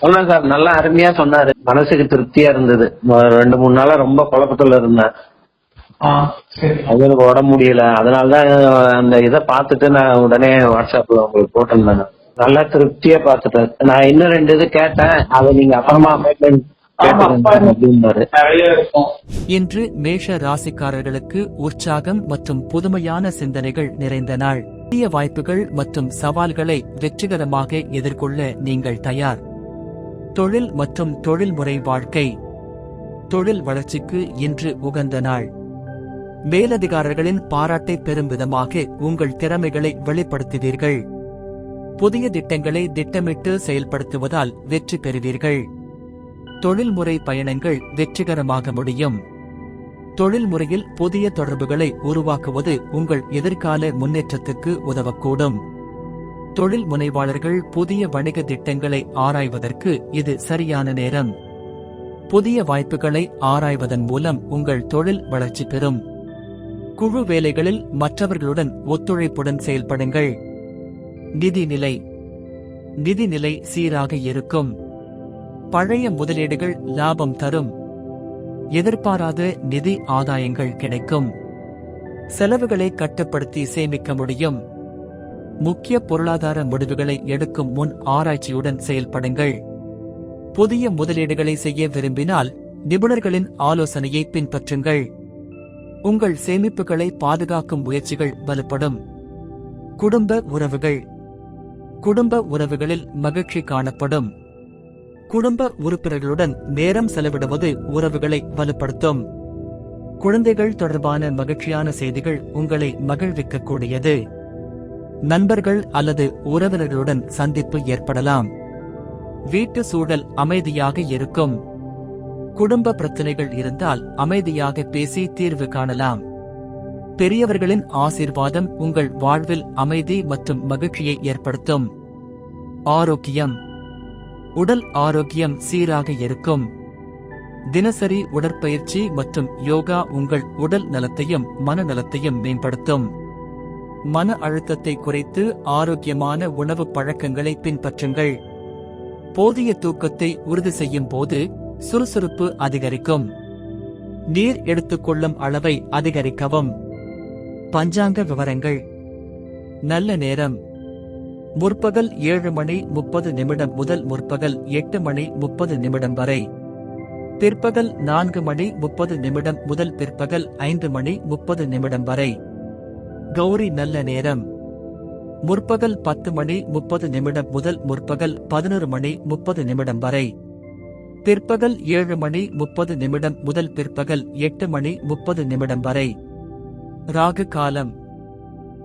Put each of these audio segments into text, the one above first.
சொன்னேன் சார். நல்லா அருமையா சொன்னாரு. மனசுக்கு திருப்தியா இருந்தது. ரெண்டு மூணு நாளா ரொம்ப குழப்பத்துல இருந்தேன். ஆ சரி. அவங்களுக்கு உடம்பு முடியல. அதனாலதான் அந்த இதை பார்த்துட்டு நான் உடனே வாட்ஸ்அப்ல உங்களுக்கு போட்டிருந்தேன் நல்லா திருப்தியா பார்த்துட்டேன். நான் இன்னும் ரெண்டு இது கேட்டேன். அதை நீங்க அப்புறமா அப்பாயின்மெண்ட் ஆமா, இன்று மேஷ ராசிக்காரர்களுக்கு உற்சாகம் மற்றும் புதுமையான சிந்தனைகள் நிறைந்த நாள். புதிய வாய்ப்புகள் மற்றும் சவால்களை வெற்றிகரமாக எதிர்கொள்ள நீங்கள் தயார். தொழில் மற்றும் தொழில்முறை வாழ்க்கை. தொழில் வளர்ச்சிக்கு இன்று உகந்த நாள். மேலதிகாரிகளின் பாராட்டை பெறும் விதமாக உங்கள் திறமைகளை வெளிப்படுத்துவீர்கள். புதிய திட்டங்களை திட்டமிட்டு செயல்படுத்துவதால் வெற்றி பெறுவீர்கள். தொழில்முறை பயணங்கள் வெற்றிகரமாக முடியும். தொழில்முறையில் புதிய தொடர்புகளை உருவாக்குவது உங்கள் எதிர்கால முன்னேற்றத்துக்கு உதவக்கூடும். தொழில் முனைவாளர்கள் புதிய வணிக திட்டங்களை ஆராய்வதற்கு இது சரியான நேரம். புதிய வாய்ப்புகளை ஆராய்வதன் மூலம் உங்கள் தொழில் வளர்ச்சி பெறும். குழு வேலைகளில் மற்றவர்களுடன் ஒத்துழைப்புடன் செயல்படுங்கள். நிதிநிலை நிதிநிலை சீராக இருக்கும். பழைய முதலீடுகள் லாபம் தரும். எதிர்பாராத நிதி ஆதாயங்கள் கிடைக்கும். செலவுகளை கட்டுப்படுத்தி சேமிக்க முடியும். முக்கிய பொருளாதார முடிவுகளை எடுக்கும் முன் ஆராய்ச்சியுடன் செயல்படுங்கள். புதிய முதலீடுகளை செய்ய விரும்பினால் நிபுணர்களின் ஆலோசனையை பின்பற்றுங்கள். உங்கள் சேமிப்புகளை பாதுகாக்கும் முயற்சிகள் வலுப்படும். குடும்ப உறவுகள். குடும்ப உறவுகளில் மகிழ்ச்சி காணப்படும். குடும்ப உறுப்பினர்களுடன் நேரம் செலவிடுவது உறவுகளை வலுப்படுத்தும். குழந்தைகள் தொடர்பான மகிழ்ச்சியான செய்திகள் உங்களை மகிழ்விக்கக்கூடியது. நண்பர்கள் அல்லது உறவினர்களுடன் சந்திப்பு ஏற்படலாம். வீட்டு சூழல் அமைதியாக இருக்கும். குடும்ப பிரச்சனைகள் இருந்தால் அமைதியாக பேசி தீர்வு காணலாம். பெரியவர்களின் ஆசீர்வாதம் உங்கள் வாழ்வில் அமைதி மற்றும் மகிழ்ச்சியை ஏற்படுத்தும். ஆரோக்கியம். உடல் ஆரோக்கியம் சீராக இருக்கும். தினசரி உடற்பயிற்சி மற்றும் யோகா உங்கள் உடல் நலத்தையும் மனநலத்தையும் மேம்படுத்தும். மன அழுத்தத்தை குறைத்து ஆரோக்கியமான உணவு பழக்கங்களை பின்பற்றுங்கள். போதிய தூக்கத்தை உறுதி செய்யும் போது சுறுசுறுப்பு அதிகரிக்கும். நீர் எடுத்துக்கொள்ளும் அளவை அதிகரிக்கவும். பஞ்சாங்க விவரங்கள். நல்ல நேரம். முற்பகல் ஏழு மணி முப்பது நிமிடம் முதல் முற்பகல் எட்டு மணி முப்பது நிமிடம் வரை. பிற்பகல் நான்கு மணி முப்பது நிமிடம் முதல் பிற்பகல் ஐந்து மணி முப்பது நிமிடம் வரை. கௌரி நல்ல நேரம். முற்பகல் பத்து மணி முப்பது நிமிடம் முதல் முற்பகல் பதினொரு மணி முப்பது நிமிடம் வரை. பிற்பகல் ஏழு மணி முப்பது நிமிடம் முதல் பிற்பகல் எட்டு மணி முப்பது நிமிடம் வரை. ராகு காலம்.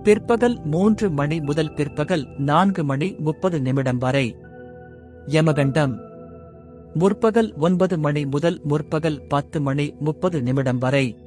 பிற்பகல் மூன்று மணி முதல் பிற்பகல் நான்கு மணி முப்பது நிமிடம் வரை. யமகண்டம். முற்பகல் ஒன்பது மணி முதல் முற்பகல் பத்து மணி முப்பது நிமிடம் வரை.